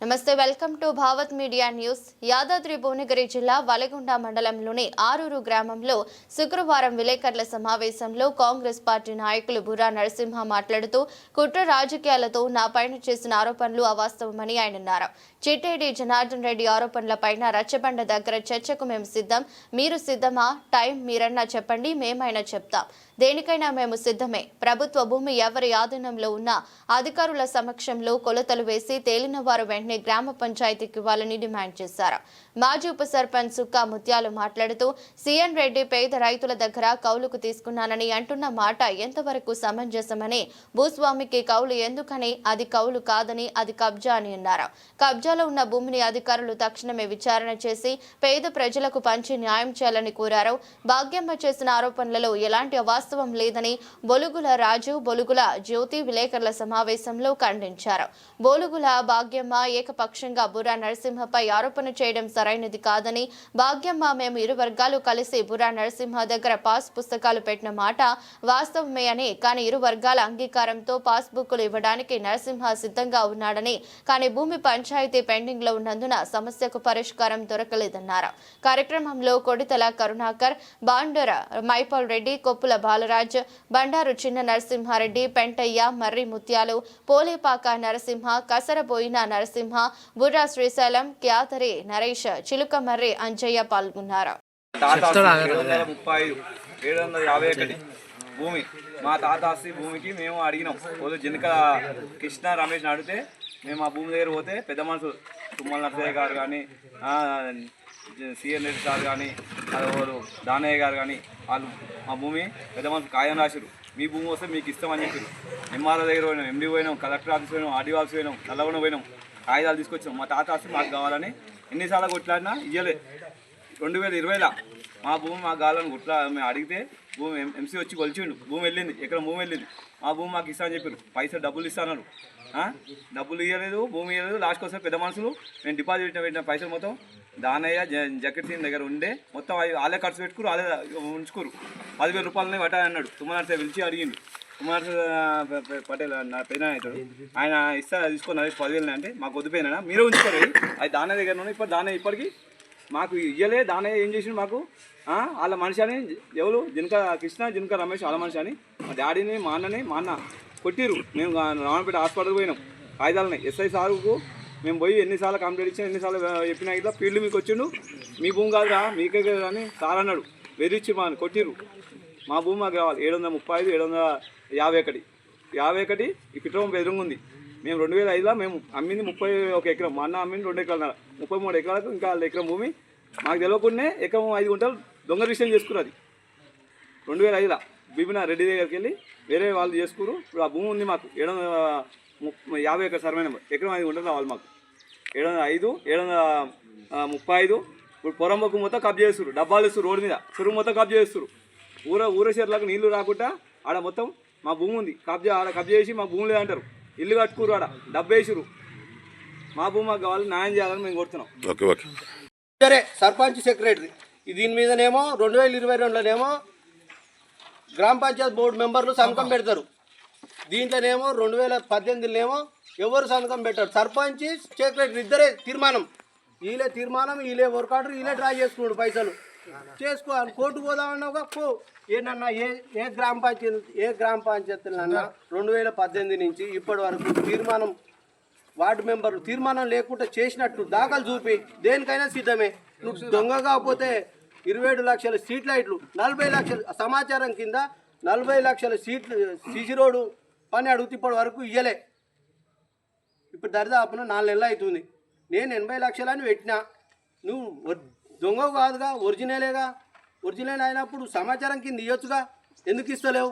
నమస్తే welcome to Bhavat media news. Yadadri Bhuvanagiri జిల్లా వలగుండ మండలంలోని ఆరూరు గ్రామంలో శుక్రవారం విలేకరుల సమావేశంలో కాంగ్రెస్ పార్టీ నాయకులు బుర్రా నరసింహ మాట్లాడుతూ కుట్ర రాజకీయాలతో నా పైన చేసిన ఆరోపణలు అవాస్తవమని ఆయన అన్నారు. చిట్టేడి జనార్దన్ రెడ్డి ఆరోపణలపైన రచ్చబండ దగ్గర చర్చకు మేము సిద్ధం. మీరు సిద్ధమా? టైం మీరన్నా చెప్పండి మేమైనా చెప్తాం. దేనికైనా మేము సిద్ధమే. ప్రభుత్వ భూమి ఎవరి ఆధీనంలో ఉన్నా అధికారుల సమక్షంలో కొలతలు వేసి తేలిన వారు వెంటనే గ్రామ పంచాయతీకి ఇవ్వాలని డిమాండ్ చేశారు. మాజీ ఉప సర్పంచ్ సుక్కా ముత్యాలు మాట్లాడుతూ సీఎన్ రెడ్డి పేద రైతుల దగ్గర కౌలుకు తీసుకున్నానని అంటున్న మాట ఎంతవరకు సమంజసమని? భూస్వామికి కౌలు ఎందుకని? అది కౌలు కాదని అది కబ్జా అని అన్నారు. కబ్జాలో ఉన్న భూమిని అధికారులు తక్షణమే విచారణ చేసి పేద ప్రజలకు పంచి న్యాయం చేయాలని కోరారు. భాగ్యమ్మ చేసిన ఆరోపణలలో ఎలాంటి అవాస్తవం లేదని బొలుగుల రాజు బొలుగుల జ్యోతి విలేకరుల సమావేశంలో ఖండించారు. బొలుగుల భాగ్యమ్మ ఏకపక్షంగా బుర్రా నరసింహపై ఆరోపణ చేయడం సరైనది కాదని భాగ్యమ్మ మేము ఇరు వర్గాలు కలిసి బురా నరసింహ దగ్గర పాస్ పుస్తకాలు పెట్టిన మాట వాస్తవమే అని కానీ ఇరు వర్గాల అంగీకారంతో పాస్ బుక్లు ఇవ్వడానికి నరసింహ సిద్ధంగా ఉన్నాడని కానీ భూమి పంచాయతీ పెండింగ్లో ఉన్నందున సమస్యకు పరిష్కారం దొరకలేదన్నారు. కార్యక్రమంలో కొడితల కరుణాకర్ బాండర మైపాల్ రెడ్డి కొప్పుల బాలరాజ్ బండారు చిన్న నరసింహారెడ్డి పెంటయ్య మర్రి ముత్యాలు పోలేపాక నరసింహ కసరబోయిన నరసింహ బుర్రా శ్రీశైలం క్యాతరి నరేష్ చిలుకమర్రి అంజయ్య పాల్గొన్నారు. ఏడు వందల ముప్పై ఐదు ఏడు వందల యాభై ఒకటి భూమి. మా తాత ఆస్తి భూమికి మేము అడిగినాం. పోతే జనక కృష్ణ రమేష్ అడిగితే మేము ఆ భూమి దగ్గర పోతే పెద్ద మనుషులు తుమ్మల నరసయ్య గారు కానీ సిఎన్ రెడ్డి సార్ కానీ ఎవరు దానయ్య గారు కానీ వాళ్ళు మా భూమి పెద్ద మనుషులు కాయం రాశారు మీ భూమి వస్తే మీకు ఇస్తామని చెప్పారు ఎంఆర్ఓ దగ్గర పోయినాం ఎండి పోయినాం కలెక్టర్ ఆఫీస్ పోయినాం ఆర్డీఓ ఆఫీస్ పోయినాం నల్లగొండ పోయినాం కాగితాలు తీసుకొచ్చాం మా తాత ఆస్తి మాకు కావాలని ఎన్నిసార్లు కొట్లాడినా ఇయ్యలే. రెండు వేల ఇరవైలో మా భూమి మా గాలను కొట్లా మేము అడిగితే భూమి ఎంసీ వచ్చి కొలిచిండు. భూమి వెళ్ళింది ఎక్కడ భూమి వెళ్ళింది. మా భూమి మాకు ఇస్తా అని చెప్పారు పైసలు డబ్బులు ఇస్తాన్నారు డబ్బులు ఇవ్వలేదు భూమి ఇవ్వలేదు లాస్ట్ కోసం పెద్ద మనుషులు. నేను డిపాజిట్ పెట్టిన పైసలు మొత్తం దానయ్య జ- జకెట్ సీన్ దగ్గర ఉండే. మొత్తం అవి వాళ్ళే ఖర్చు పెట్టుకురు వాళ్ళే ఉంచుకోరు పదివేల రూపాయలనే పట్టాలన్నాడు తుమ్మనర్సే పిలిచి అడిగిండు. కుమార్ పటేల్ నా పెద్ద అవుతాడు ఆయన ఇస్తా తీసుకొని నరేష్ పదివేలు అంటే మాకు వద్దుపోయినా మీరే ఉంచుకోరు. అది దాన దగ్గర ఉన్నాయి ఇప్పుడు దాన ఇప్పటికి మాకు ఇయ్యలే దానయ్య ఏం చేసిండు మాకు? వాళ్ళ మనిషి అని ఎవరు? జినక కృష్ణ జినక రమేష్ వాళ్ళ మనిషి అని మా డాడీని మా అన్నని మా అన్న కొట్టిరు మేము రావణపేట హాస్పిటల్కి పోయినాం. కాగితాలని ఎస్ఐ సార్కు మేము పోయి ఎన్నిసార్లు కంప్లీట్ ఇచ్చాం ఎన్నిసార్లు చెప్పినా ఇట్లా ఫీల్డ్ మీకు వచ్చిండు. మీ భూమి కాదురా మీకే కదా అని సార్ అన్నాడు. వెరిచ్చి మా కొట్టిరు మా భూమి మాకు కావాలి. ఏడు వందల ముప్పై ఐదు ఏడు వందల యాభై ఒకటి. యాభై ఒకటి ఈ పిట్రోం ఎదురుగా ఉంది. మేము రెండు వేల ఐదులో మేము అమ్మింది ముప్పై ఒక ఎకరం. మా అన్న అమ్మింది రెండు ఎకరాల. ముప్పై మూడు ఎకరాలకు ఇంకా వాళ్ళ ఎకరం భూమి. మాకు తెలియకుండానే ఎకరం ఐదు గుంటలు దొంగ విషయం చేసుకున్నది రెండు వేల ఐదులో బిబిన రెడ్డి దగ్గరికి వెళ్ళి వేరే వాళ్ళు చేసుకురు. ఇప్పుడు ఆ భూమి ఉంది మాకు. ఏడు వందల యాభై ఎకర సర్వే నెంబర్. ఎకరం ఐదు గుంటలు కావాలి మాకు. ఏడు వందల ఐదు ఏడు వందల ముప్పై ఐదు. ఇప్పుడు పొరంబొక్కు మొత్తం కబ్జా చేస్తారు డబ్బాలు ఇస్తారు రోడ్డు మీద. చెరువు మొత్తం కబ్జా చేస్తారు ఊర ఊర చెరువులకు నీళ్ళు రాకుండా ఆడ మొత్తం మా భూమి ఉంది. కబ్జా ఆడ కబ్జా చేసి మా భూమి లేదంటారు ఇల్లు కట్టుకురు ఆడ డబ్బు వేసిరు మా భూమి మాకు కావాలి న్యాయం చేయాలని మేము కోరుతున్నాం. Okay okay. సరే సర్పంచ్ సెక్రటరీ. దీని మీదనేమో రెండు వేల ఇరవై రెండులోనేమో గ్రామ పంచాయత్ బోర్డు మెంబర్లు సంతకం పెడతారు. దీంట్లోనేమో రెండు వేల పద్దెనిమిదిలోనేమో ఎవరు సంతకం పెట్టారు? సర్పంచ్ సెక్రటరీ ఇద్దరే తీర్మానం. వీళ్ళే తీర్మానం వీళ్ళే వర్క్ ఆర్డర్ వీళ్ళే డ్రా చేసుకున్నాడు పైసలు. చేసుకో అని కోర్టు పోదామన్నావుగా పో. ఏనన్నా ఏ ఏ గ్రామ పంచాయతీ ఏ గ్రామ పంచాయతీలన్నా రెండు వేల పద్దెనిమిది నుంచి ఇప్పటి వరకు తీర్మానం వార్డు మెంబర్లు తీర్మానం లేకుండా చేసినట్టు దాఖలు చూపి దేనికైనా సిద్ధమే. నువ్వు దొంగ కాకపోతే ఇరవై ఏడు లక్షల స్ట్రీట్ లైట్లు నలభై లక్షల సమాచారం కింద నలభై లక్షల సీట్లు సీజీ రోడ్డు పని అడుగుతూ ఇప్పటి వరకు ఇయ్యలే. ఇప్పుడు దరిదాపున నాలుగు నెలలు అవుతుంది. నేను ఎనభై లక్షలని పెట్టినా. నువ్వు దొంగ కాదుగా ఒరిజినలేగా. ఒరిజినల్ అయినప్పుడు సమాచారం కింద ఇవ్వచ్చుగా ఎందుకు ఇస్తలేవు?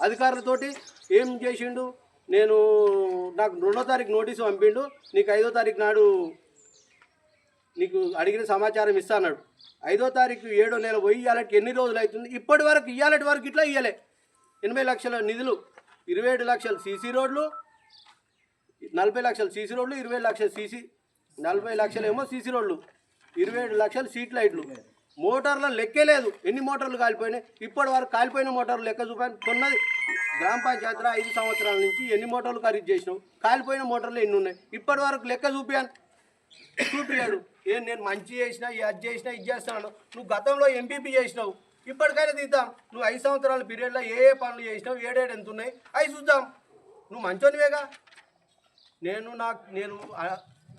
అధికారులతోటి ఏం చేసిండు? నేను నాకు రెండో తారీఖు నోటీసు పంపిండు. నీకు ఐదో తారీఖు నాడు నీకు అడిగిన సమాచారం ఇస్తా అన్నాడు. ఐదో తారీఖు ఏడో నెల పోయి ఇవ్వాలంటే ఎన్ని రోజులు అవుతుంది? ఇప్పటి వరకు ఇవ్వాలటి వరకు ఇట్లా ఇవ్వలే ఎనభై లక్షల నిధులు ఇరవై ఏడు లక్షలు సీసీ రోడ్లు నలభై లక్షలు సీసీ రోడ్లు ఇరవై లక్షల సీసీ నలభై లక్షలేమో సీసీ రోడ్లు. ఇరవై ఏడు లక్షలు సీట్ లైట్లు. మోటార్ల లెక్కే లేదు. ఎన్ని మోటార్లు కాలిపోయినాయి? ఇప్పటి వరకు కాలిపోయిన మోటార్లు లెక్క చూపాను కొన్నది. గ్రామ పంచాయతీలో ఐదు సంవత్సరాల నుంచి ఎన్ని మోటార్లు ఖరీదు చేసినావు? కాలిపోయిన మోటార్లు ఎన్ని ఉన్నాయి? ఇప్పటి వరకు లెక్క చూపాను చూపియాడు ఏం నేను మంచి చేసినా అది చేసినా ఇది చేస్తున్నాను నువ్వు గతంలో ఎంపీపీ చేసినావు. ఇప్పటికైనా తీద్దాం. నువ్వు ఐదు సంవత్సరాల పీరియడ్లో ఏ ఏ పనులు చేసినావు ఏడేడు ఎంత ఉన్నాయి? అవి చూద్దాం. నువ్వు మంచోనివేగా. నేను నాకు నేను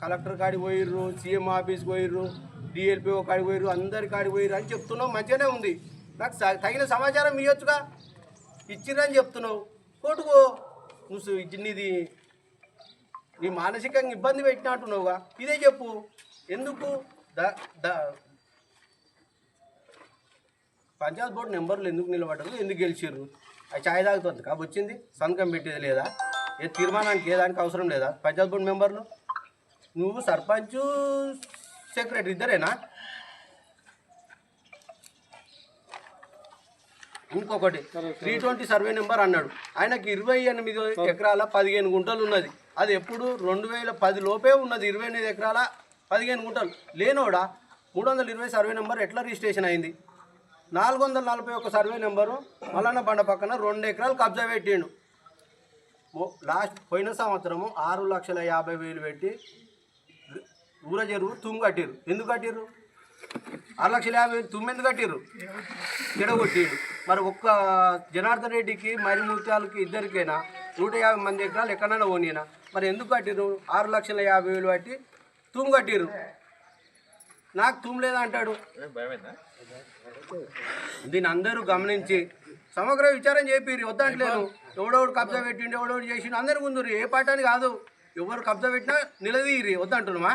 కలెక్టర్ కాడికి పోయిర్రు సీఎం ఆఫీస్కి పోయిర్రు డిఎల్పిఓ కాడికి పోయిర్రు అందరి కాడికి పోయిర్రు అని చెప్తున్నావు మంచిగానే ఉంది. నాకు తగిన సమాచారం ఇవ్వచ్చుగా ఇచ్చిర్రని చెప్తున్నావు. కోటుకో నువ్వు సు- ఇది నీది నీ మానసికంగా ఇబ్బంది పెట్టినట్టున్నావుగా. ఇదే చెప్పు. ఎందుకు? ద ద పంచాయత్ బోర్డు నెంబర్లు ఎందుకు నిలబడ్డారు? ఎందుకు గెలిచారు అది ఛాయ్ తాగుతుంది కాబట్టి వచ్చింది? సంతకం పెట్టేది లేదా? ఏ తీర్మానానికి ఏ దానికి అవసరం లేదా? పంచాయత్ బోర్డు మెంబర్లు? నువ్వు సర్పంచ్ సెక్రటరీ ఇద్దరేనా? ఇంకొకటి త్రీ ట్వంటీ సర్వే నెంబర్ అన్నాడు. ఆయనకి ఇరవై ఎనిమిది ఎకరాల పదిహేను గుంటలు ఉన్నది. అది ఎప్పుడు? రెండు వేల పది లోపే ఉన్నది ఇరవై ఎనిమిది ఎకరాల పదిహేను గుంటలు. లేనోడా? మూడు వందల ఇరవై సర్వే నెంబర్ ఎట్లా రిజిస్ట్రేషన్ అయింది? నాలుగు వందల నలభై ఒక సర్వే నెంబరు మల్లన్న బండ పక్కన రెండు ఎకరాలు కబ్జా పెట్టిండు. లాస్ట్ పోయిన సంవత్సరము ఆరు లక్షల యాభై వేలు పెట్టి ఊర చెరువు తుమ్ము కట్టిరు ఎందుకు కట్టిరు ఆరు లక్షల యాభై వేలు తుమ్ము ఎందుకు కట్టిర్రు? చెడగొట్టిండు. మరి ఒక్క జనార్దన్ రెడ్డికి మరి ముత్యాలకి ఇద్దరికైనా నూట యాభై మంది ఎకరాలు ఎక్కడైనా ఓనినా మరి ఎందుకు కట్టిర్రు? ఆరు లక్షల యాభై వేలు కట్టి తుమ్ము కట్టిరు నాకు తుమ్ము లేదా అంటాడు? దీని అందరూ గమనించి సమగ్ర విచారం చేపిరు వద్దంటలేను ఎవడోడు కబ్జా పెట్టిండు ఎవడోడు చేసిండు. అందరు ముందు ఏ పాఠానికి అని కాదు. ఎవరు కబ్జా పెట్టినా నిలదీరి వద్దంటున్నామా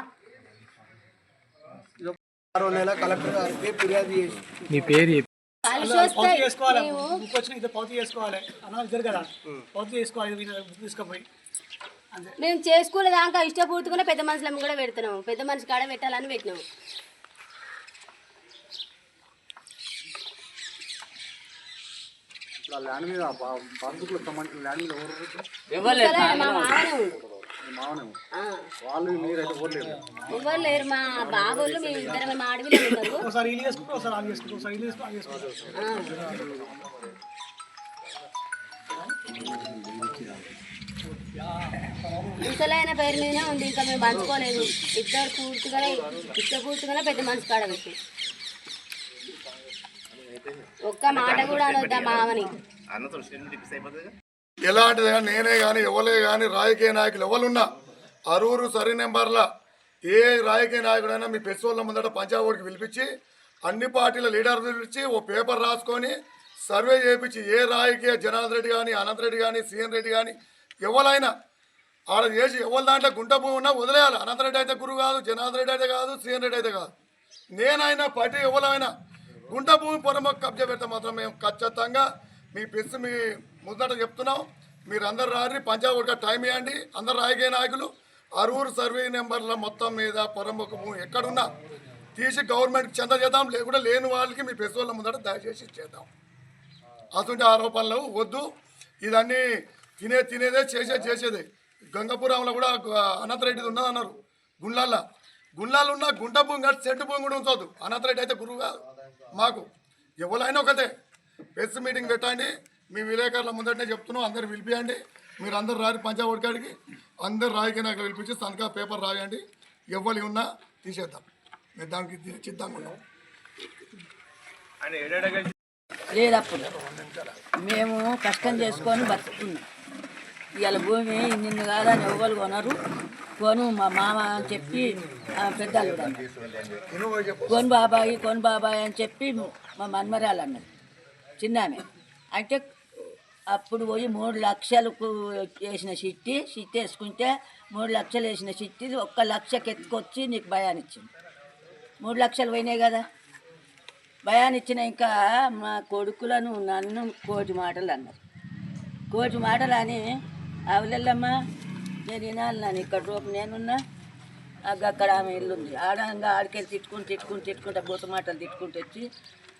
ఆరో నెల కలెక్టర్ గారికి ఫిర్యాదు చేసి. మీ పేరు చేసుకోవాలి. మేము బుక్ వచ్చిన ఇద్దరు పౌతి చేసుకోవాలి. అన్నది ఇద్దరు కదా పౌతి చేసుకోవాలి వీళ్ళ బుక్ తీసుకుపోయి. అంతే. మేము చేసుకునే దాకా ఇష్టపూర్తిగానే పెద్ద మనుషులం కూడా పెడుతున్నాము పెద్ద మనిషి కాడ పెట్టాలని పెట్టినాము ల్యాండ్ మీద పాస్బుక్లో సంబంధించిన ల్యాండ్ మీద ఎవరు వాళ్ళు మీరైతే ఓర్లేదు ఎవరు లేరు మా బాబోళ్ళు మేము ఇద్దరు మా ఆడవిలో ఉంటారు ఒకసారి ఇల్లు చేసుకుంటాం ఒకసారి ఆగి చేసుకుంటాం ఒకసారి ఇల్లు చేసుకుంటాం ఆగి చేసుకుంటాం ఆ. ముసలైన పేరు మీదనే ఉంది ఇంకా మేము పంచుకోలేదు. ఇద్దరు పూర్తిగానే ఇష్టపూర్తిగానే పెద్ద మనిషి కాడ పెట్టి. ఒక్క మాట కూడా అనొద్దా మామని? ఎలాంటిది కానీ నేనే కానీ ఎవరే కానీ రాజకీయ నాయకులు ఎవరున్నా అరువురు సరి నెంబర్ల ఏ రాజకీయ నాయకుడైనా మీ పెసోళ్ళ ముందట పంచాయతీకి పిలిపించి అన్ని పార్టీల లీడర్ పిలిపించి ఓ పేపర్ రాసుకొని సర్వే చేయించి ఏ రాజకీయ జనార్దన్ రెడ్డి కానీ అనంత్ రెడ్డి కానీ సీఎన్ రెడ్డి కానీ ఎవరైనా ఆడ చేసి ఎవరి దాంట్లో గుంట భూమి ఉన్నా వదిలేయాలి. అనంత్ రెడ్డి అయితే గురువు కాదు జనార్దన్ రెడ్డి అయితే కాదు సీఎన్ రెడ్డి అయితే కాదు. నేనైనా పార్టీ ఎవరైనా గుంట భూమి పొరమ కబ్జా పెడితే మాత్రం మేము ఖచ్చితంగా మీ పిస్ మీ ముందట చెప్తున్నాం. మీరందరు అందరు రారి పంచాయతీ టైం ఇవ్వండి. అందరు రాయగే నాయకులు అరువురు సర్వే నెంబర్ల మొత్తం మీద పొరమొక్క ఎక్కడున్నా తీసి గవర్నమెంట్కి చెంద చేద్దాం లేకుండా లేని వాళ్ళకి మీ పెసోళ్ళ ముందట దయచేసి చేద్దాం. అటువంటి ఆరోపణలు వద్దు. ఇదన్నీ తినే తినేదే చేసే చేసేదే. గంగపురంలో కూడా అనంతరెడ్డిది ఉన్నదన్నారు. గుండ్లల్లో గుండ్లాలు ఉన్న గుంట భూమి కాదు చెట్టు భూమి కూడా ఉంచవద్దు అనంతరెడ్డి అయితే గురువు కాదు. మాకు ఎవరైనా ఒకటే. ప్రెస్ మీటింగ్ పెట్టండి. మీ విలేకరుల ముందటనే చెప్తున్నాం అందరు పిలిపియండి. మీరు అందరు రారి పంచాయతీ కాడికి అందరు రాయికి నాకు పిలిపించి సంతకా పేపర్ రాయండి. ఎవరి ఉన్నా తీసేద్దాం. మేము దానికి చిద్దాం ఉన్నాం. లేదప్పుడు మేము కష్టం చేసుకొని బతుకుతున్నాం. ఇవాళ భూమి నిన్ను కాదని ఎవ్వరు కొనరు. కొను మా మామ అని చెప్పి పెద్దలు కొను బాబాయి కొను బాబాయ్ అని చెప్పి మా మన్మరాలు అన్నది చిన్నామే. అంటే అప్పుడు పోయి మూడు లక్షలకు వేసిన చిట్టి చిట్టి వేసుకుంటే మూడు లక్షలు వేసిన చిట్టి ఒక్క లక్షకి ఎత్తుకొచ్చి నీకు భయాన్ని ఇచ్చింది మూడు లక్షలు పోయినాయి కదా. భయాన్ని ఇచ్చిన ఇంకా మా కొడుకులను నన్ను కోటి మాటలు అన్నారు. కోటి మాటలు అని అవలెల్లమ్మ నేను వినాలి నన్ను ఇక్కడ రూపు నేనున్నా. అగ్గ అక్కడ ఆమె ఇల్లు ఉంది. ఆడ ఆడికెళ్ళి తిట్టుకుని తిట్టుకుని తిట్టుకుంటా బూత మాటలు తిట్టుకుంటూ వచ్చి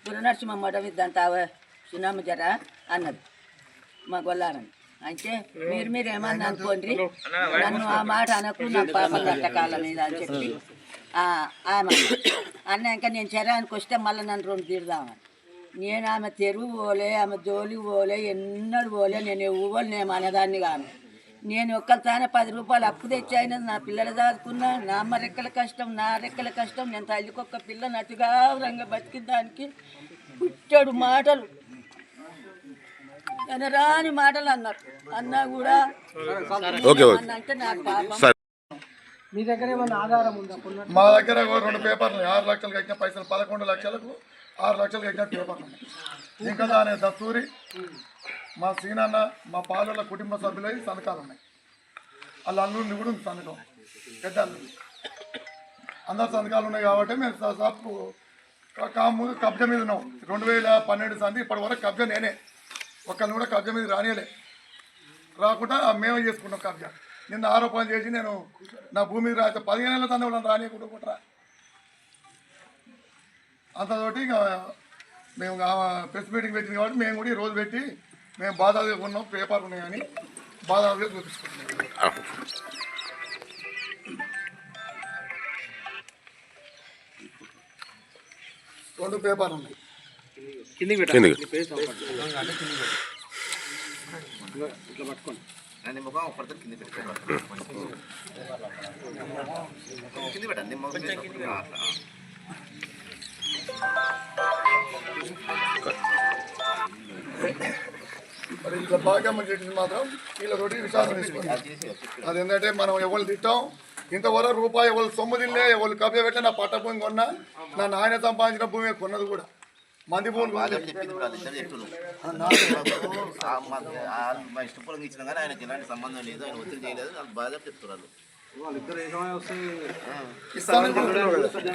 గురునరసింహ మఠం తావ సునామ జరా అన్నది. మా గొల్లారని అంటే మీరు మీరు ఏమన్నా అనుకోండి నన్ను ఆ మాట అనకు నా పాపం కట్టకాల మీద అని చెప్పి ఆ, ఆమె అన్నాక నేను శరానికి వస్తే మళ్ళీ నన్ను రెండు తీరుదామని నేను ఆమె తెరువు పోలే ఆమె జోలికి పోలే ఎన్నడు పోలే నేను ఎవ్వరు నేను అనేదాన్ని కాను. నేను ఒక్కసారి పది రూపాయలు అప్పు తెచ్చాయిన నా పిల్లలు దాచుకున్నా నా అమ్మ రెక్కల కష్టం నా రెక్కల కష్టం నేను తల్లికి ఒక్క పిల్ల నటుగా రంగ బతికిన దానికి పుట్టాడు మాటలు. ఎనరాని మాటలు అన్నారు. అన్నా కూడా అన్న అంటే నాకు పాపం మీ దగ్గర ఏమైనా ఆధారం ఉందా? కొన్న మా దగ్గర ఓ రెండు పేపర్లు. ఆరు లక్షలు కట్టిన పైసలు పదకొండు లక్షలకు ఆరు లక్షలు కట్టిన పేపర్లు ఉన్నాయి. ఇంకా దాని దస్తూరి మా సీనన్న మా పాలుల కుటుంబ సభ్యులై సంతకాలు ఉన్నాయి. వాళ్ళ అల్లుడిని కూడా ఉంది సంతకం పెద్ద అల్లుడు. అందరు సంతకాలు ఉన్నాయి కాబట్టి మేము స- సప్పు కాము కబ్జా మీద ఉన్నాం. రెండు వేల పన్నెండు సంది ఇప్పటి వరకు కబ్జా నేనే. ఒక్కరిని కూడా కబ్జా మీద రానియలే. రాకుండా మేమే చేసుకున్నాం కబ్జా. నిన్న ఆరోపణ చేసి నేను నా భూమి మీద రాస్తే పదిహేను ఏళ్ళ తన వాళ్ళని రానియకుండా కుట్రా అంతతోటి ఇంకా మేము ప్రెస్ మీటింగ్ పెట్టింది కాబట్టి మేము కూడా ఈ రోజు పెట్టి మేము బాధ ఉన్నాం పేపర్ ఉన్నాయని బాధ చూపించుకుంటున్నాం రెండు పేపర్లు ఉన్నాయి. మరి ఇట్లా భాగ్యమ్మ చేసింది మాత్రం వీళ్ళతోటి తీసుకోవాలి అది ఏంటంటే మనం ఎవరు తిట్టాం ఇంతవరకు రూపాయి ఎవరు సొమ్ము తినలే ఎవరు కబ్జా పెట్టినా నా పట్ట భూమి కొన్నా నా నాయన సంపాదించిన భూమి కొన్నది కూడా. మంది భూమి కొన్నది. మా ఇష్టపూర్వకంగా ఇచ్చిన కానీ ఆయనకి ఎలాంటి సంబంధం లేదు ఆయన ఒత్తిడి చేయలేదు వాళ్ళు బాగా చెప్తున్నారు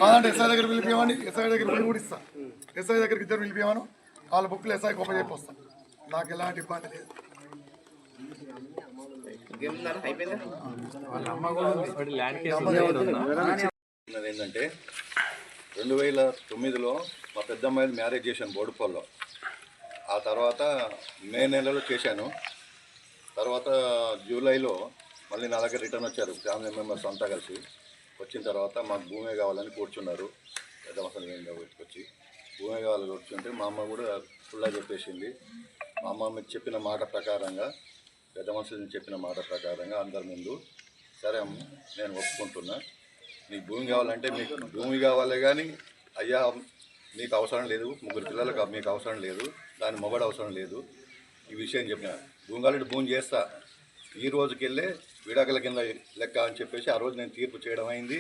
కాదంటే ఎస్ఐ దగ్గర ఎస్ఐ దగ్గర పిలిపి కూడా ఇస్తా. ఎస్ఐ దగ్గరికి ఇద్దరు వాళ్ళ బుక్లు ఎస్ఐ గొప్ప చెప్పొస్తా నాకు ఎలాంటి ఇబ్బంది లేదు. ఏంటంటే రెండు వేల తొమ్మిదిలో మా పెద్దమ్మాయిది మ్యారేజ్ చేశాను బోడుపల్లో ఆ తర్వాత మే నెలలో చేశాను. తర్వాత జూలైలో మళ్ళీ నా దగ్గర రిటర్న్ వచ్చారు ఫ్యామిలీ మెంబర్స్ అంతా కలిసి. వచ్చిన తర్వాత మాకు భూమే కావాలని కూర్చున్నారు. పెద్ద మసలు వచ్చి భూమే కావాలని కూర్చుంటే మా అమ్మ కూడా ఫుల్గా చెప్పేసింది. మా అమ్మ చెప్పిన మాట ప్రకారంగా పెద్ద మనుషులు చెప్పిన మాట ప్రకారంగా అందరి ముందు సరే అమ్మ నేను ఒప్పుకుంటున్నా. నీకు భూమి కావాలంటే మీకు భూమి కావాలి కానీ అయ్యా మీకు అవసరం లేదు. ముగ్గురు పిల్లలకు మీకు అవసరం లేదు. దాని మొగడు అవసరం లేదు. ఈ విషయం చెప్పిన భూమి భూమి చేస్తా. ఈ రోజుకెళ్ళే విడాకుల కింద లెక్క అని చెప్పేసి ఆ రోజు నేను తీర్పు చేయడం అయింది.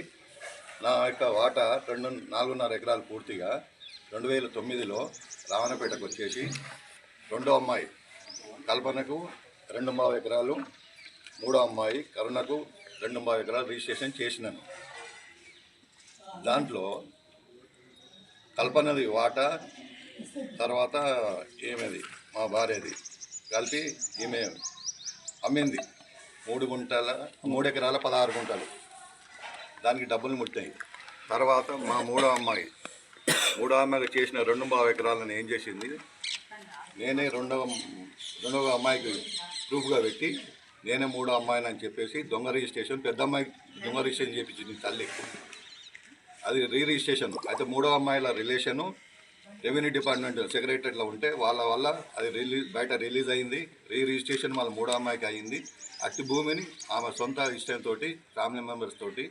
నా యొక్క వాటా రెండు నాలుగున్నర ఎకరాలు పూర్తిగా రెండు వేల తొమ్మిదిలో రావణపేటకు వచ్చేసి రెండో అమ్మాయి కల్పనకు రెండు మావ ఎకరాలు మూడో అమ్మాయి కరుణకు రెండు మావ ఎకరాలు రిజిస్ట్రేషన్ చేసినాను. దాంట్లో కల్పనది వాటా తర్వాత ఈమెది మా భార్యది. కలిపి ఈమె అమ్మింది. మూడు గుంటల మూడు ఎకరాల పదహారు గుంటలు. దానికి డబ్బులు ముట్టాయి. తర్వాత మా మూడో అమ్మాయి. మూడో అమ్మాయికి చేసిన రెండు బావ ఎకరాలను ఏం చేసింది? నేనే రెండవ రెండవ అమ్మాయికి ప్రూఫ్గా పెట్టి నేనే మూడో అమ్మాయిని అని చెప్పేసి దొంగ రిజిస్ట్రేషన్ పెద్ద అమ్మాయి దొంగ రిజిస్ట్రేషన్ చేయించింది తల్లి. అది రీ రిజిస్ట్రేషన్ అయితే మూడో అమ్మాయిల రిలేషను రెవెన్యూ డిపార్ట్మెంట్ సెక్రటరీలో ఉంటే వాళ్ళ వల్ల అది రిలీజ్ బయట రిలీజ్ అయింది. రీ రిజిస్ట్రేషన్ వాళ్ళ మూడో అమ్మాయికి అయింది. అట్టి భూమిని ఆమె సొంత ఇష్టంతో ఫ్యామిలీ మెంబర్స్ తోటి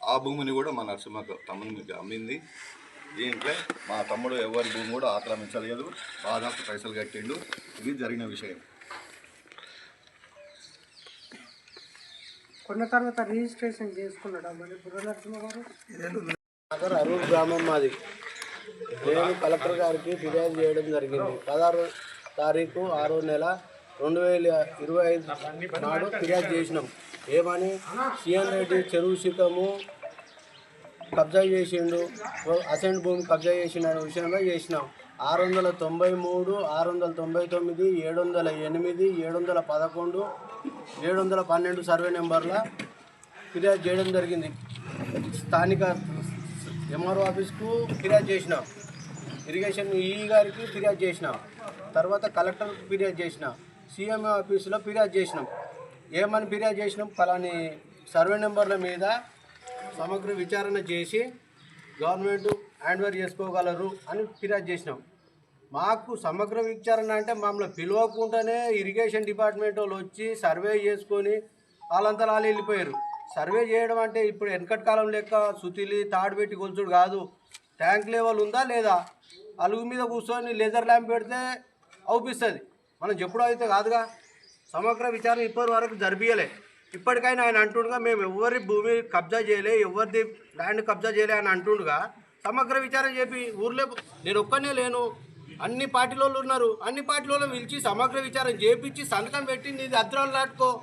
ఆ భూమిని కూడా మా నరసింహ తమ్మునికి అమ్మింది. దీంట్లో మా తమ్ముడు ఎవరి భూమి కూడా ఆక్రమించలేదు. బాగా పైసలు కట్టిండు. ఇది జరిగిన విషయం. కొన్న తర్వాత రిజిస్ట్రేషన్ చేసుకున్నాడా మరి బుర్ర నరసింహ గారు? అరూర్ గ్రామం మాది. నేను కలెక్టర్ గారికి ఫిర్యాదు చేయడం జరిగింది. పదహారు తారీఖు ఆరో నెల రెండు వేల ఇరవై ఐదు నాడు ఫిర్యాదు చేసినాం. ఏమని? సీఎం రెడ్డి చెరువు శిఖము కబ్జా చేసిండు. అసెంట్ భూమి కబ్జా చేసిన విషయంలో చేసినాం. ఆరు వందల తొంభై మూడు ఆరు వందల తొంభై తొమ్మిది ఏడు వందల ఎనిమిది ఏడు వందల పదకొండు ఏడు వందల పన్నెండు సర్వే నెంబర్ల ఫిర్యాదు చేయడం జరిగింది. స్థానిక ఎంఆర్ఓ ఆఫీస్కు ఫిర్యాదు చేసినాం. ఇరిగేషన్ ఈ గారికి ఫిర్యాదు చేసినాం. తర్వాత కలెక్టర్కి ఫిర్యాదు చేసినాం. సీఎంఓ ఆఫీసులో ఫిర్యాదు చేసినాం. ఏమని ఫిర్యాదు చేసినాం? ఫలాని సర్వే నెంబర్ల మీద సమగ్ర విచారణ చేసి గవర్నమెంట్ హ్యాండ్ఓవర్ చేసుకోగలరు అని ఫిర్యాదు చేసినాం. మాకు సమగ్ర విచారణ అంటే మమ్మల్ని పిలవకుండానే ఇరిగేషన్ డిపార్ట్మెంట్ వాళ్ళు వచ్చి సర్వే చేసుకొని వాళ్ళంతా వాళ్ళు వెళ్ళిపోయారు. సర్వే చేయడం అంటే ఇప్పుడు వెనకటి కాలం లెక్క సుతిలి తాడు పెట్టి కొలుచుడు కాదు. ట్యాంక్ లెవెల్ ఉందా లేదా? అలుగు మీద కూర్చొని లేజర్ ల్యాంప్ పెడితే అవుపిస్తుంది. మనం చెప్పుడు అయితే కాదుగా. సమగ్ర విచారణ ఇప్పటి వరకు జరిపియలే. ఇప్పటికైనా ఆయన అంటుండగా మేము ఎవరి భూమి కబ్జా చేయలే ఎవరిది ల్యాండ్ కబ్జా చేయలే అని అంటుండగా. సమగ్ర విచారణ చెప్పి ఊర్లో నేను ఒక్కనే లేను. అన్ని పార్టీలో ఉన్నారు. అన్ని పార్టీలో పిలిచి సమగ్ర విచారం చేపించి సంతకం పెట్టి నీది అద్రాలు నాటుకో.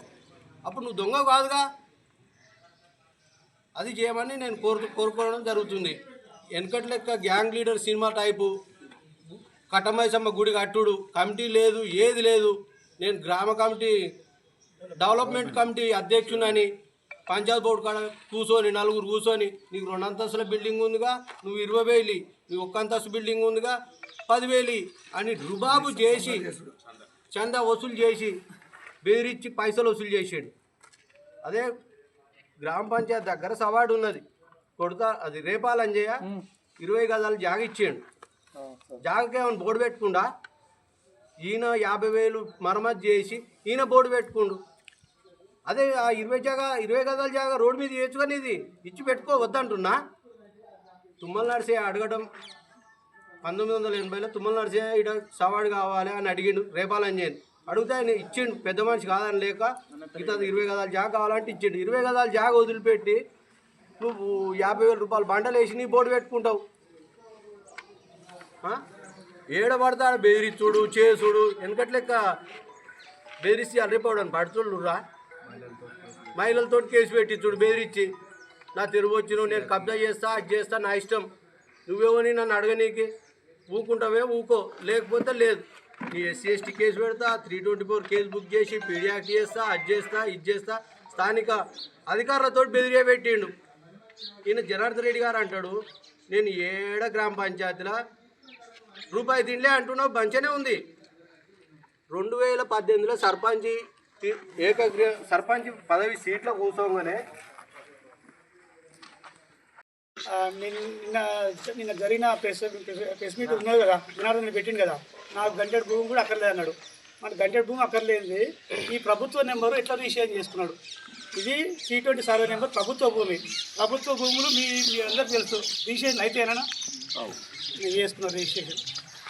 అప్పుడు నువ్వు దొంగ కాదుగా. అది చేయమని నేను కోరు కోరుకోవడం జరుగుతుంది. వెనకటి లెక్క gang leader cinema type. Kattamaisamma గుడి కట్టుడు. కమిటీ లేదు ఏది లేదు. నేను గ్రామ కమిటీ డెవలప్మెంట్ కమిటీ అధ్యక్షునని పంచాయత్ బోర్డు కాడ కూర్చొని నలుగురు కూర్చొని నీకు రెండు అంతస్తుల బిల్డింగ్ ఉందిగా నువ్వు ఇరవై వేలు నీకు ఒక్క అంతస్తు బిల్డింగ్ ఉందిగా పదివేలు అని రుబాబు చేసి చందా వసూలు చేసి బెదిరించి పైసలు వసూలు చేసాడు. అదే గ్రామ పంచాయత్ దగ్గర సవాడు ఉన్నది. కొడతా అది రేపాలంజయ్య ఇరవై గదాలు జాగ ఇచ్చాడు జాగకి ఏమైనా బోర్డు పెట్టుకుండా? ఈయన యాభై వేలు మరమ్మతు చేసి ఈయన బోర్డు పెట్టుకుండు. అదే ఆ ఇరవై జాగ ఇరవై గదాల జాగ రోడ్డు మీద వేసుకొని ఇది ఇచ్చి పెట్టుకో వద్దంటున్నా. తుమ్మల నడిసే అడగడం పంతొమ్మిది వందల ఎనభైలో తుమ్మల నడిసే ఇడ సవాడు కావాలి అని అడిగిండు రేపాలని చేయను అడిగితే ఆయన ఇచ్చిండు పెద్ద మనిషి కాదని లేక మిగతా ఇరవై గదాలు జాగ కావాలంటే ఇచ్చిండు. ఇరవై గదాలు జాగ వదిలిపెట్టి నువ్వు యాభై వేల రూపాయలు బండలు వేసి నీ బోర్డు పెట్టుకుంటావు. ఏడబడతాడు ఏడ బెదిరిచ్చుడు చేసుడు వెనకటి లెక్క బెదిరిస్తే అల్లిపోవడం పడుతుడురా? మహిళలతో కేసు పెట్టించుడు బెదిరించి నా తిరుగు వచ్చిన నేను కబ్జా చేస్తా అది చేస్తా నా ఇష్టం. నువ్వేమో నన్ను అడగనీకి. ఊకుంటావే ఊకో. లేకపోతే లేదు. నీ ఎస్సీ ఎస్టీ కేసు పెడతా three twenty four case book చేసి పీడియాక్ట్ చేస్తా అది చేస్తా ఇది చేస్తా స్థానిక అధికారులతో బెదిరే పెట్టిండు. ఈయన జనార్దన్ రెడ్డి గారు అంటాడు నేను ఏడ గ్రామ పంచాయతీలో? రూపాయి తిండే అంటున్నావు మంచిగానే ఉంది. రెండు వేల పద్దెనిమిదిలో సర్పంచ్ ఏకగ్ర సర్పంచ్ పదవి సీట్లో కూర్చోగానే నిన్న నిన్న జరిగిన ప్రెస్ ప్రెస్ మీట్ ఉన్నది కదా జనార్దన్ పెట్టింది కదా. నాకు గంటెడ్ భూమి కూడా అక్కర్లేదు అన్నాడు మన గంటెడ్ భూమి అక్కర్లేనిది ఈ ప్రభుత్వ నెంబరు ఎట్లా రిజిస్ట్రేషన్ చేసుకున్నాడు? ఇది టీ ట్వంటీ సర్వే నెంబర్ ప్రభుత్వ భూమి. ప్రభుత్వ భూములు మీ మీ అందరికి తెలుసు. రిజిస్ట్రేషన్ అయితేనా నేను చేసుకున్నాను రిజిస్ట్రేషన్.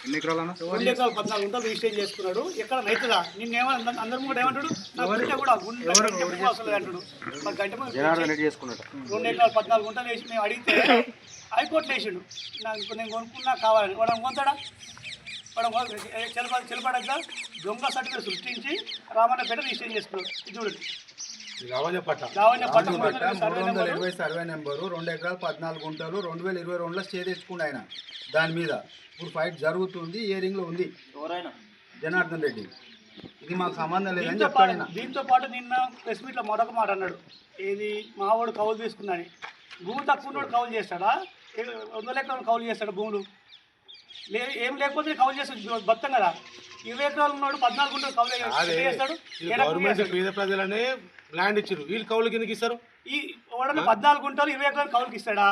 ఎన్ని ఎకరాలన్నా? రెండు ఎకరాలు పద్నాలుగు గుంటలు రిజిస్ట్రేషన్ చేసుకున్నాడు. ఎక్కడ రైతుదా నిన్నేమో అందరి కూడా ఏమంటాడు? నా గుంట కూడా భూమి అసలు అంటాడు గంట రెండు ఎకరాలు పద్నాలుగు గుంటలు వేసి మేము అడిగితే హైకోర్టులో వేసిండు. నాకు నేను కొనుక్కున్నా కావాలని. వాడు కొంతాడా వాడు చెలప చెలపడక దొంగ సర్టిఫికేట్ సృష్టించి రామన్న పేట రిజిస్ట్రేషన్ చేసుకున్నాడు. ఇది చూడండి. లావణ్య పట్ట సర్వే మూడు వందల నెంబరు ఇరవై సర్వే నెంబరు రెండు ఎకరాలు పద్నాలుగు గుంటలు రెండు వేల ఇరవై రెండులో స్టే తెచ్చుకుండు ఆయన. దాని మీద ఇప్పుడు ఫైట్ జరుగుతుంది ఇయరింగ్లో ఉంది? జనార్దన్ రెడ్డి. ఇది మాకు సంబంధం లేదని దీంతో చెప్తాడు పాటు ఆయన. దీంతో పాటు నిన్న ప్రెస్ మీట్లో మరొక మాట అన్నాడు. ఏది? మావాడు కౌలు తీసుకుందని. భూమి తక్కువ కౌలు చేస్తాడా? వందల ఎకరాలు కౌలు చేస్తాడు భూములు? లే ఏం లేకపోతే కౌలు చేస్తాడు. బతం కదా. ఇరవై ఎకరాలు ఉన్నాడు పద్నాలుగు గుంటలు కౌలు చేస్తాడు? పేద ప్రజలనే ల్యాండ్ ఇచ్చారు వీళ్ళు కౌలు కిందకి ఇస్తారు? ఈ వాడని పద్నాలుగు గుంటలు ఇరవై ఎకరాలు కౌలుకి ఇస్తాడా?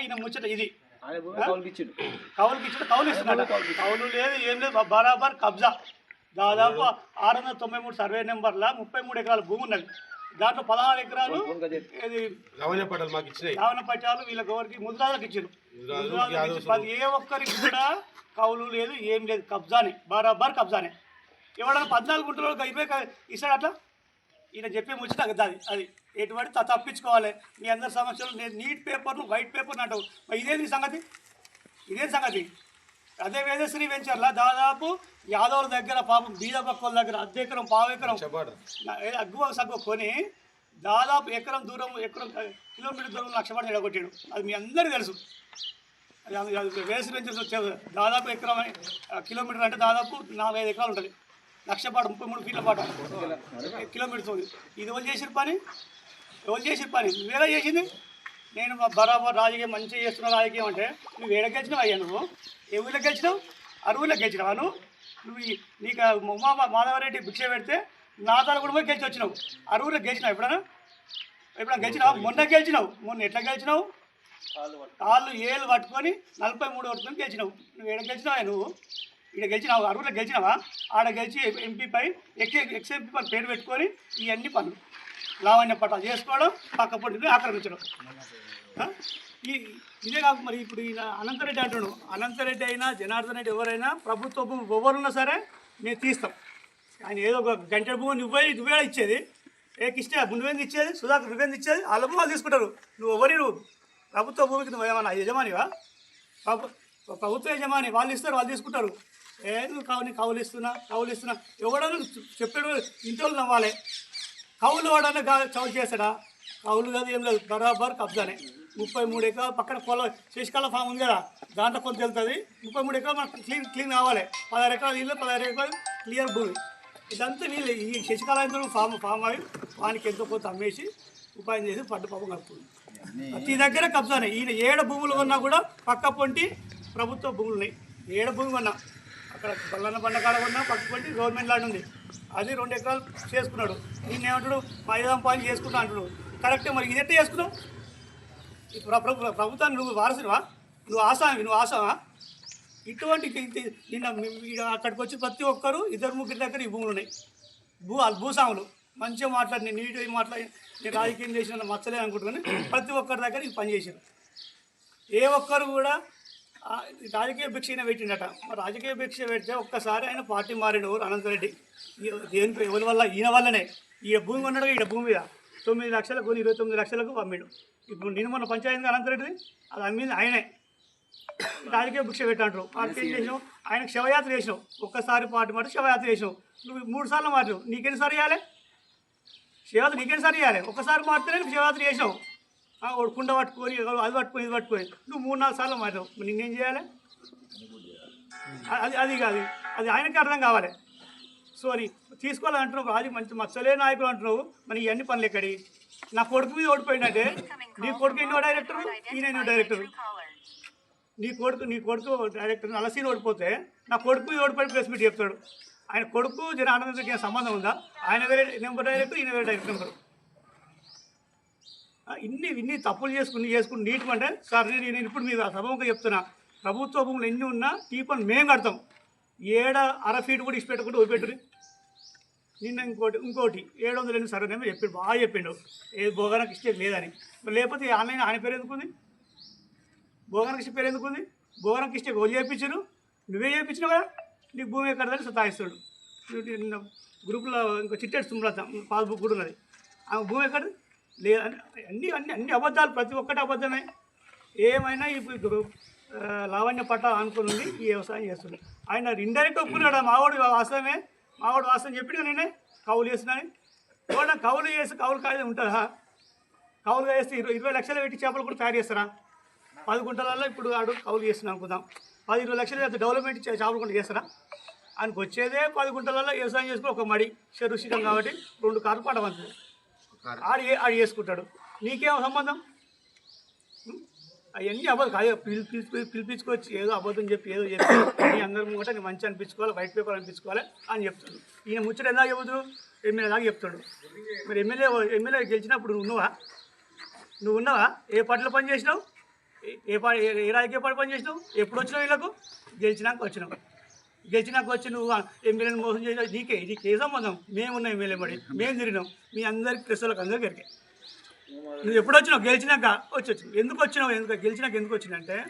ఈయన ముచ్చట ఇది. కౌలుకి ఇచ్చాడు. కౌలు ఇస్తున్నాడు. కౌలు లేదు ఏం లేదు బ- బరాబర్ కబ్జా. దాదాపు ఆరు వందల తొంభై మూడు సర్వే నెంబర్ల ముప్పై మూడు ఎకరాల భూమి ఉన్నది. దాంట్లో పదహారు ఎకరాలు ఇది రావణ పట్టాలు వీళ్ళకి ఎవరికి ముద్రాలకు ఇచ్చారు పది ఏ ఒక్కరికి కూడా కౌలు లేదు ఏం లేదు కబ్జానే బరాబర్ కబ్జానే. ఎవడన్నా పద్నాలుగు గుంటలు ఇరవై క- ఇస్తాడు అట్లా? ఈయన చెప్పే ముచ్చట అది అది. ఎటువంటి త- తప్పించుకోవాలి. మీ అందరి సమస్యలు నేను నీట్ పేపర్ను వైట్ పేపర్ అంటావు. ఇదేంటి సంగతి? ఇదేం సంగతి? అదే వేదశ్రీ వెంచర్ల దాదాపు యాదవుల దగ్గర పాపం బీద పక్కల దగ్గర అర్ధ ఎకరం పావు ఎకరం నా- ఏ అగ్గువ సగ్గు కొని దాదాపు ఎకరం దూరం ఎకరం కిలోమీటర్ దూరం లక్ష పడి ఎడగొట్టాడు అది మీ అందరికీ తెలుసు. అది వేసి నుంచి వచ్చే దాదాపు ఎకరం అని- కిలోమీటర్ అంటే దాదాపు నాలుగైదు ఎకరాలు ఉంటుంది. లక్ష పాట ముప్పై మూడు ఫీట్ల పాట. కిలోమీటర్స్ ఉంది ఇది ఎవరు చేసిన పని? ఎవరు చేసిన పని? నువ్వేలా చేసింది? నేను బరాబర్ రాజకీయం మంచిగా చేస్తున్న రాజకీయం అంటే నువ్వు ఏడ గెలిచినావు అయ్యా నువ్వు? ఏ ఊళ్ళో గెలిచినావు? అరువులకు గెలిచినావు నువ్వు? నీకు ఉమా మాధవరెడ్డి భిక్ష పెడితే నా తల కూడా పోయి గెలిచి వచ్చినావు అరువులో గెలిచినావు ఎప్పుడైనా ఎప్పుడైనా గెలిచినావు? మొన్న గెలిచినావు. మొన్న ఎట్లా గెలిచినావు? కాళ్ళు ఏళ్ళు పట్టుకొని నలభై మూడు ఓట్లతో గెలిచినావు. నువ్వు ఏడ గెలిచినావా నువ్వు? ఇక్కడ గెలిచినావు? అరువులో గెలిచినావా? ఆడ గెలిచి ఎంపీపై ఎక్స్ ఎక్స్ ఎంపీ పని పేరు పెట్టుకొని ఇవన్నీ పనులు. లావణ్య పట్టాలు చేసుకోవడం పక్క పొట్టిని ఆక్రమించడం? ఈ ఇదే కాదు మరి ఇప్పుడు ఈయన అనంతరెడ్డి అంటున్నాడు. అనంతరెడ్డి అయినా జనార్దన్ రెడ్డి ఎవరైనా ప్రభుత్వ ఎవరున్నా సరే మేము తీస్తాం. ఆయన ఏదో ఒక గంట భూమి నువ్వే నువ్వే ఇచ్చేది. ఏ కిష్ట నువ్వేంది ఇచ్చేది? సుధాకర్ నువ్వేంది ఇచ్చేది? వాళ్ళ భూమి వాళ్ళు తీసుకుంటారు. నువ్వు ఎవరి నువ్వు ప్రభుత్వ భూమికి నువ్వు ఏమన్నా యజమానివా? ప్రభుత్వ యజమాని వాళ్ళు ఇస్తారు వాళ్ళు తీసుకుంటారు. ఏ నువ్వు కావు కవులు ఇస్తున్నా కవులు ఇస్తున్నా. ఎవడన్నా చెప్పాడు ఇంట్లో నవ్వాలి. కవులు ఎవడన్నా గా చౌలు చేస్తాడా? కవులు కాదు ఏం లేదు బరాబర్ కబ్జానే. ముప్పై మూడు ఎకరాలు పక్కన పొలం శశికళ ఫామ్ ఉంది కదా దాంట్లో కొంత వెళ్తుంది. ముప్పై మూడు ఎకరాలు మనకు క్లీన్ క్లీన్ కావాలి. పదహారు ఎకరాలు ఇల్లు పదహారు ఎకరాలు క్లియర్ భూమి. ఇదంతా వీళ్ళు ఈ శశికళ యంత్రం ఫామ్ ఫామ్ అవి వానికి ఎంతో కొంత అమ్మేసి ఉపాయం చేసి పడ్డు పాపం కలుపుతుంది. ప్రతి దగ్గర కబ్జానే. ఈయన ఏడ భూములు కొన్నా కూడా పక్క పొంటి ప్రభుత్వ భూములు ఉన్నాయి. ఏడ భూమి కొన్నా? అక్కడ బల్లన్న బండకాడ కొన్నా పక్క పొంటి గవర్నమెంట్ ల్యాండ్ ఉంది. అది రెండు ఎకరాలు చేసుకున్నాడు. ఈయన ఏమంటాడు? ఐదాం పాయింట్ చేసుకుంటా అంటాడు కరెక్టే మరి ఇది ఎట్లా చేసుకున్నావు? ప్రభుత్వాన్ని నువ్వు వారసునివా నువ్వు ఆసామి నువ్వు ఆసావా? ఇటువంటి ఇది- నిన్న అక్కడికి వచ్చి ప్రతి ఒక్కరు ఇద్దరు ముగ్గురి దగ్గర ఈ భూములు ఉన్నాయి. భూ భూస్వాములు. మంచిగా మాట్లాడి నేను నీట్గా మాట్లాడి నేను రాజకీయం చేసిన మచ్చలే అనుకుంటున్నాను ప్రతి ఒక్కరి దగ్గర ఇది పనిచేసారు ఏ ఒక్కరు కూడా రాజకీయ భిక్ష పెట్టిండట. రాజకీయ భిక్ష పెడితే ఒక్కసారి ఆయన పార్టీ మారాడు ఎవరు? అనంతరెడ్డి ఈ- దేనికి ఎవరి వల్ల? ఈయన వల్లనే. ఈ భూమి ఉన్నాడు ఈయన భూమి మీద. తొమ్మిది లక్షలకు ఇరవై తొమ్మిది లక్షలకు అమ్మిండు ఇప్పుడు నేను మొన్న పంచాయతీ అనంతరెడ్డిది అది అమ్మింది ఆయనే. రాజకీయ భిక్ష పెట్టంటారు పార్టీ ఏం చేసినావు? ఆయనకు శవయాత్ర చేసినావు. ఒక్కసారి పార్టీ మాట శవయాత్ర చేసినావు. నువ్వు మూడు సార్లు మారినావు నీకెన్నిసార్లు ఇవ్వాలి శివరాత్రి నీకెన్నిసార్లు ఇవ్వాలి ఒక్కసారి మారితేనే నువ్వు శివరాత్రి చేసావు వాడు కుండ పట్టుకొని అది పట్టుకొని ఇది పట్టుకొని. నువ్వు మూడు నాలుగు సార్లు మరి నిన్నేం చేయాలి? అది అది కాదు. అది ఆయనకి అర్థం కావాలి. సో అని తీసుకోవాలంటున్నావు రాజు మంచి మచ్చలే నాయకులు అంటున్నావు. మరి ఇవన్నీ పనులు ఎక్కడి? నా కొడుకు మీద ఓడిపోయిందంటే నీ కొడుకు ఎన్నో డైరెక్టర్? ఈయన ఎన్నో డైరెక్టర్? నీ కొడుకు నీ కొడుకు డైరెక్టర్ నలసీని ఓడిపోతే నా కొడుకు ఓడిపోయి ప్రెస్ మీట్ చెప్తాడు ఆయన కొడుకు జనానందకి సంబంధం ఉందా? ఆయన వేరే నెంబర్ డైరెక్టర్ ఈయన వేరే డైరెక్టర్ నెంబర్ ఇన్ని ఇన్ని తప్పులు చేసుకుని చేసుకుని నీట్గా అంటే సార్ నేను నేను ఇప్పుడు మీ సభముగా చెప్తున్నా. ప్రభుత్వ భూములు ఎన్ని ఉన్నా టీపని మేము కడతాం. ఏడ అర ఫీట్ కూడా ఇచ్చిపెట్టకుండా వదిలిపెట్టుని నిన్న ఇంకోటి ఇంకోటి ఏడు వందలు ఎన్ని సరేనేమో చెప్పిండు బాగా చెప్పిండు. ఏ భోగానికి ఇష్టం లేదని. లేకపోతే ఆన్లైన్ ఆయన పేరు ఎందుకుంది? భోగానికి ఇష్ట పేరు ఎందుకుంది? భోగానికి ఇష్టే గోలు చేయించారు? నువ్వే చేయించినావు కదా? నీకు భూమి ఎక్కడదని సతాయిస్తాడు. గ్రూప్లో ఇంకో చిట్టేడు సుమ్రత పాస్బుక్ కూడా ఉన్నది. ఆ భూమి ఎక్కడ? లేదు అన్ని అన్ని అన్ని అబద్ధాలు ప్రతి ఒక్కటి అబద్ధమే. ఏమైనా ఇప్పుడు లావణ్య పట్ట అనుకుని ఉంది ఈ వ్యవసాయం చేస్తుంది. ఆయన ఇండైరెక్ట్ ఒప్పుకున్నాడు మావాడు వాస్తవమే. మావాడు వాస్తవం చెప్పి నేనే కౌలు చేస్తున్నాను ఎవరైనా కౌలు చేసి కౌలు కాయలు ఉంటుందా కౌలు చేస్తే ఇరవై ఇరవై లక్షలు పెట్టి చేపలు కూడా తయారు చేస్తారా? పది గుంటలలో ఇప్పుడు ఆడు కౌలు చేస్తున్నాం అనుకుందాం. పది ఇరవై లక్షలు చేస్తే డెవలప్మెంట్ చే- చేపలు కూడా చేస్తారా? ఆయనకు వచ్చేదే పది గుంటలలో వ్యవసాయం చేసుకుని ఒక మడి శిఖం కాబట్టి రెండు కార్లు పడవంతుంది ఆడు ఆడు చేసుకుంటాడు. నీకేం సంబంధం? అవన్నీ అబద్ధం కాదు. పిలి పిలిపి పిలిపించుకొచ్చి ఏదో అబద్ధం చెప్పి ఏదో చెప్పి నీ అందరి ముంగట నీ మంచి అనిపించుకోవాలి వైట్ పేపర్ అనిపించుకోవాలి అని చెప్తాడు. ఈయన ముచ్చట ఎలా చెబుతాడు ఎమ్మెల్యే దాకా చెప్తాడు. మరి ఎమ్మెల్యే ఎమ్మెల్యే గెలిచినప్పుడు నువ్వు ఉన్నావా? నువ్వు ఉన్నావా? ఏ పార్టీలో పని చేసినావు ఏ- ఏ పార్టీ ఏ- రాజకీయ పార్టీ పని చేసినావు? ఎప్పుడు వచ్చినావు వీళ్ళకు? గెలిచినాక వచ్చినావు. గెలిచినాక వచ్చి నువ్వు ఎమ్మెల్యేని మోసం చేసావు. నీకే నీకు ఏ సంబంధం? మేమున్నాం ఎమ్మెల్యే మరి. మేము తిరిగినాం. మీ అందరికి ప్రశ్నలకు అందరికీ ఎరికే. నువ్వు ఎప్పుడు వచ్చినావు? గెలిచినాక వచ్చి వచ్చినావు. ఎందుకు వచ్చినావు? ఎందుకు గెలిచినాక ఎందుకు వచ్చిందంటే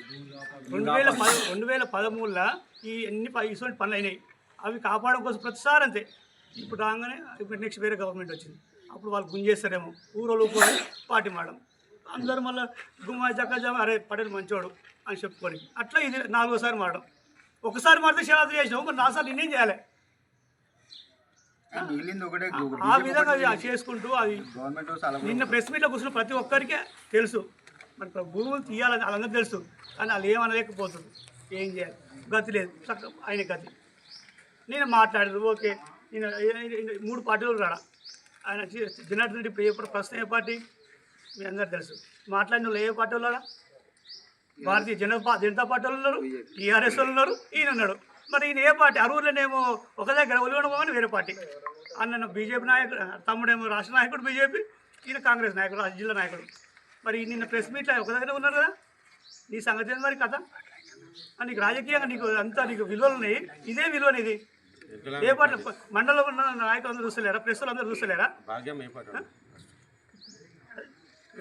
రెండు వేల పద రెండు వేల పదమూడులో ఈ అన్ని ఇటువంటి పనులు అయినాయి. అవి కాపాడడం కోసం ప్రతిసారి అంతే. ఇప్పుడు రాగానే ఇప్పుడు నెక్స్ట్ వేరే గవర్నమెంట్ వచ్చింది. అప్పుడు వాళ్ళు గుంజేస్తారేమో. ఊరోళ్ళు కూడా పార్టీ మాడడం అందరూ మళ్ళీ గుమ్మా జక్కజామ అరే పటేల్ మంచోడు అని చెప్పుకొని. అట్లా ఇది నాలుగోసారి మారడం. ఒకసారి మారితే శివరాత్రి చేసినావు మరి నాలుగు సార్లు నేనేం చేయాలి? ఆ విధంగా అది చేసుకుంటూ అది నిన్న ప్రెస్ మీట్లో కూర్చున్న ప్రతి ఒక్కరికి తెలుసు. మరి భూములు తీయాలని వాళ్ళందరూ తెలుసు. కానీ వాళ్ళు ఏమనలేకపోతుంది ఏం చేయాలి? గతి లేదు. చక్క ఆయన గతి. నేను మాట్లాడదు ఓకే. నేను మూడు పార్టీలు రాడా ఆయన జనార్దన్ రెడ్డి పార్టీ- ప్రస్తుతం ఏ పార్టీ? మీ అందరు తెలుసు. మాట్లాడిన వాళ్ళు ఏ పార్టీ వాళ్ళు? భారతీయ జనతా జనతా పార్టీ వాళ్ళు ఉన్నారు టీఆర్ఎస్ వాళ్ళు ఉన్నారు ఈయన ఉన్నాడు. మరి ఈయన ఏ పార్టీ? అరువులోనేమో ఒక దగ్గర ఒలివడమని వేరే పార్టీ. అన్న బీజేపీ నాయకుడు తమ్ముడేమో రాష్ట్ర నాయకుడు బీజేపీ ఈయన కాంగ్రెస్ నాయకుడు రాష్ట్ర జిల్లా నాయకుడు. మరి నిన్న ప్రెస్ మీట్లో ఒక దగ్గర ఉన్నారు కదా? నీ సంగతి మరి కథ? నీకు రాజకీయంగా నీకు అంతా నీకు విలువలు ఉన్నాయి. ఇదే విలువ ఇది ఏ పార్టీ? మండలంలో ఉన్న నాయకులు అందరూ చూస్తలేరా? ప్రెస్సులు అందరూ చూస్తలేరా?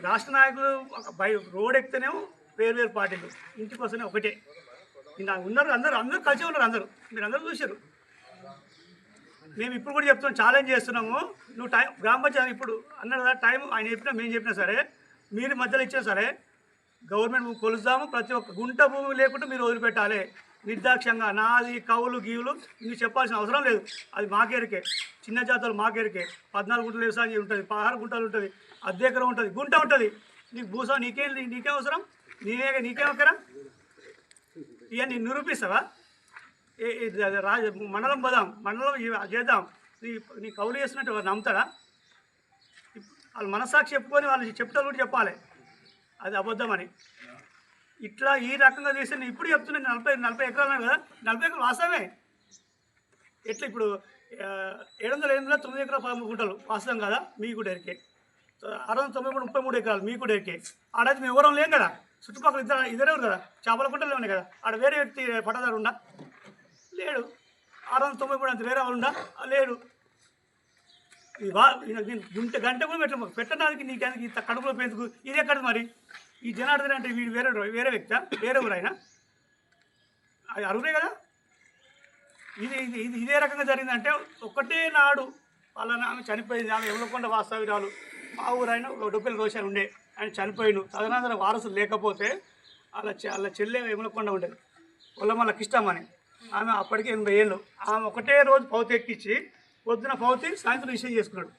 రాష్ట్ర నాయకులు ఒక బై రోడ్ ఎక్కితేనేమో వేరు వేరు పార్టీలు. ఇంటికి వస్తేనే ఒకటే. నిన్న ఉన్నారు అందరూ అందరూ కలిసి ఉన్నారు అందరూ. మీరు అందరూ చూశారు. మేము ఇప్పుడు కూడా చెప్తున్నాం ఛాలెంజ్ చేస్తున్నాము. నువ్వు టైం గ్రామ పంచాయతీ ఇప్పుడు అన్నారు కదా టైం ఆయన చెప్పినా మేము చెప్పినా సరే మీరు మధ్యలో ఇచ్చినా సరే గవర్నమెంట్ కొలుస్తాము ప్రతి ఒక్క గుంట భూమి లేకుండా మీరు వదిలిపెట్టాలి. నిర్దాక్ష్యంగా నాది కవులు గీవులు మీకు చెప్పాల్సిన అవసరం లేదు. అది మాకేరికే. చిన్న జాతలు మాకేరికే. పద్నాలుగు గుంటలు వ్యవసాయం ఉంటుంది పదహారు గుంటలు ఉంటుంది. అద్దెకరం ఉంటుంది. గుంట ఉంటుంది. నీకు భూసా నీకేం నీకే అవసరం? నీకే అవసరం ఇవన్నీ నిరూపిస్తావా? ఏ- రాజ మండలం పోదాం. మండలం చేద్దాం. నీ నీ కౌలు చేసినట్టు వాడు నమ్ముతాడా? వాళ్ళ వాళ్ళు మనస్సాక్షి చెప్పుకొని వాళ్ళు చెప్తారు కూడా చెప్పాలి. అది అబద్ధమని. ఇట్లా ఈ రకంగా చేస్తే నేను ఇప్పుడు చెప్తున్నాను నలభై నలభై ఎకరాలు కదా. నలభై ఎకరాలు వాస్తవమే. ఎట్లా ఇప్పుడు ఏడు వందల ఎనిమిది తొమ్మిది ఎకరాలు పదమూడు గుంటలు వాస్తవం కదా? మీ కూడా ఎరికే. అరవై తొంభై మూడు ముప్పై మూడు ఎకరాలు మీకు కూడా ఎక్కే. ఆడైతే మేము ఎవరం లేం కదా. చుట్టుపక్కల ఇద్దరు ఇద్దరే కదా. చేపల కుంటలు ఉన్నాయి కదా. ఆడ వేరే వ్యక్తి పట్టదారు ఉందా లేడు. అరవై తొంభై మూడు అంత వేరే వాళ్ళు ఉందా లేడు. గుంట గంట కూడా పెట్ట పెట్టడానికి నీకు ఇంత కడుపులో పెందుకు ఇది ఎక్కడ మరి? ఈ జనార్దన్ అంటే వీడు వేరే వేరే వ్యక్తి? వేరే ఊరైనా అది అరువునే కదా? ఇది ఇది ఇది ఇదే రకంగా జరిగిందంటే ఒకటే నాడు వాళ్ళ ఆమె చనిపోయింది. ఆమె ఎవరకొండ వాస్తవిరాలు మా ఊరాయన ఒక డొబ్బిల రోషన్ ఉండే. ఆయన చనిపోయిండు. తదనంతరం వారసులు లేకపోతే అలా అలా చెల్లె ఎములకొండ ఉండేది. ఒళ్ళమల్ల కిష్టమని ఆమె అప్పటికే ఎనభై ఏళ్ళు. ఆమె ఒకటే రోజు పౌతి ఎక్కించి పొద్దున పౌతి సాయంత్రం విషయం చేసుకున్నాడు.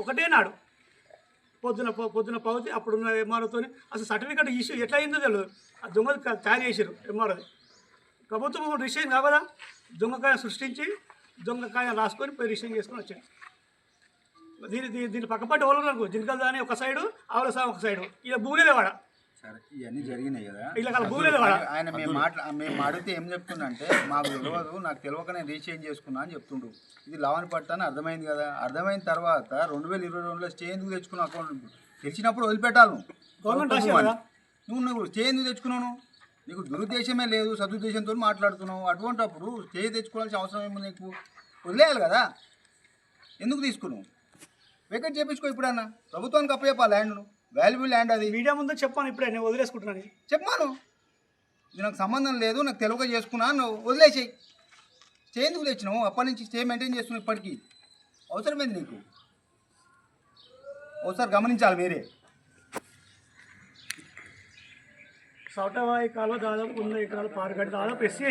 ఒకటే నాడు. పొద్దున పౌ- పొద్దున పౌతి అప్పుడున్న ఎంఆర్ఓతో అసలు సర్టిఫికెట్ ఇష్యూ ఎట్లా అయిందో తెలియదు ఆ దొంగలు తయారు చేశారు ఎంఆర్ఓది. ప్రభుత్వం రిజిస్ట్రేషన్ కావదా దొంగకాయ సృష్టించి దొంగకాయ రాసుకొని పోయి రిజిస్ట్రేషన్ చేసుకొని వచ్చాడు. దీని దీని దీని పక్కపట్టి వాళ్ళు నాకు జింకల్ దాని ఒక సైడు ఆవుల సా ఒక సైడు. ఇలా భూమిలే లేవాడ సరే ఇవన్నీ జరిగినాయి కదా. ఇలా లేవాడ ఆయన మేము మాట్లా మేము అడిగితే ఏం చెప్తుండంటే మాకు తెలియదు నాకు తెలియక నేను రీచేంజ్ చేసుకున్నా అని చెప్తుండు. ఇది లవని పట్ట అని అర్థమైంది కదా. అర్థమైన తర్వాత రెండు వేల ఇరవై రెండులో స్టే ఎందుకు తెచ్చుకున్నావు అకౌంట్? తెచ్చినప్పుడు వదిలిపెట్టాలి నువ్వు. గవర్నమెంట్? నువ్వు నువ్వు స్టే ఎందుకు తెచ్చుకున్నావు నీకు దురుద్దేశమే లేదు సదుద్దేశంతో మాట్లాడుతున్నావు. అటువంటప్పుడు స్టే తెచ్చుకోవాల్సిన అవసరం ఏమో నీకు? వదిలేయాలి కదా. ఎందుకు తీసుకున్నావు? వెకెట్ చేపించుకో ఇప్పుడన్నా. ప్రభుత్వానికి అప్పచెప్పా ల్యాండ్ను. వాల్యుబుల్ ల్యాండ్ అది. మీడియా ముందు చెప్పాను ఇప్పుడే నేను వదిలేసుకుంటున్నాను చెప్పాను. ఇది నాకు సంబంధం లేదు నాకు తెలియక చేసుకున్నా నువ్వు వదిలేసేయి. చేందుకు తెచ్చినావు. అప్పటి నుంచి స్టే మెయింటైన్ చేస్తున్నావు ఇప్పటికీ. అవసరమైంది నీకు. ఒకసారి గమనించాలి మీరే. సౌటవాయి కాలువ దాదాపు వంద ఎకరాలు పారుగడ్డ దాదాపు ఎస్సీ